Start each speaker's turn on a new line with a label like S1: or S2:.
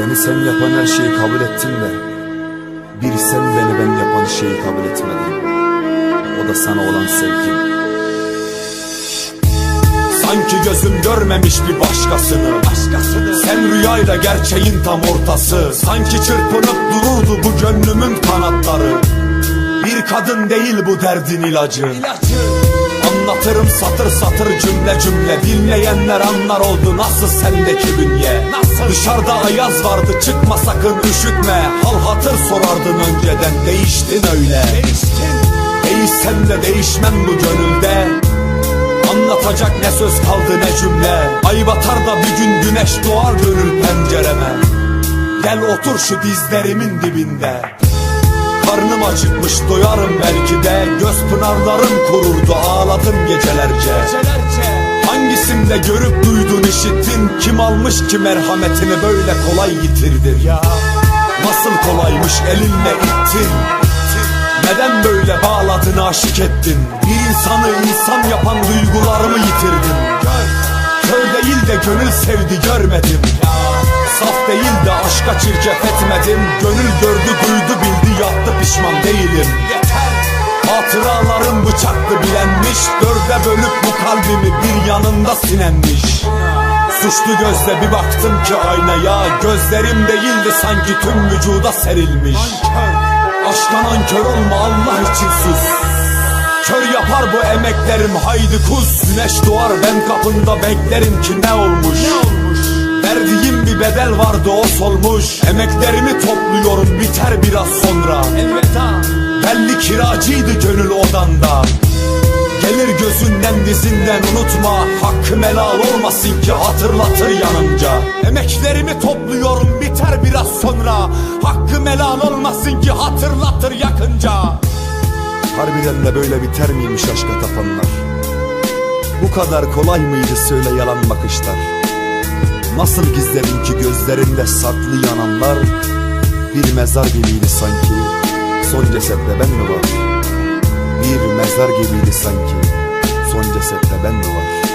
S1: Seni sen yapan her şeyi kabul ettim de Bir sen beni ben yapan şeyi kabul etmedin O da sana olan sevgim. Sanki gözüm görmemiş bir başkasını. Başkasını. Sen rüyayla gerçeğin tam ortası. Sanki çırpınıp dururdu bu gönlümün kanatları. Bir kadın değil bu derdin ilacı Anlatırım satır satır cümle cümle. Dinleyenler anlar oldu nasıl sendeki bünye. Nasıl? Dışarıda ayaz vardı çıkma sakın üşütme. Hal hatır sorardın önceden değiştin öyle. Değiştin. Değişsem de değişmem bu gönülde. Anlatacak ne söz kaldı ne cümle. Ay batar da bir gün güneş doğar gönül pencereme. Gel otur şu dizlerimin dibinde Karnım acıkmış doyarım belki de Göz pınarlarım kururdu ağladım gecelerce. Hangisinde görüp duydun işittin? Kim almış ki merhametini böyle kolay yitirdin ya. Nasıl kolaymış elinle ittin? Neden böyle bağladın aşık ettin? Bir insanı insan yapan duygularımı yitirdin. Kör değil de gönül sevdi görmedim Saf değil de aşka çirkef etmedim. Gönül gördü duydu bildi yaptı pişman değilim. Hatıralarım bıçaklı bilenmiş. Dörde bölüp bu kalbimi bir yanında sinenmiş. Suçlu gözle bir baktım ki aynaya. Gözlerim değildi sanki tüm vücuda serilmiş. Aşktan ankör olma Allah için sus. Kör yapar bu emeklerim haydi kus Güneş doğar ben kapında beklerim ki ne olmuş Verdiğim bir bedel vardı o solmuş. Emeklerimi topluyorum biter biraz sonra. Elveda Belli kiracıydı gönül odanda. Gelir gözünden dizinden unutma. Hakkım helal olmasın ki hatırlatır yanımca. Emeklerimi topluyorum biter biraz sonra. Hakkım helal olmasın ki hatırlatır yakınca. Harbiden de böyle biter miymiş aşka tapanlar? Bu kadar kolay mıydı söyle yalan bakışlar Nasıl gizledin ki gözlerinde saklı yananlar? Bir mezar gibiydi sanki. Son cesette ben mi var. Bir mezar gibiydi sanki. Son cesette ben mi var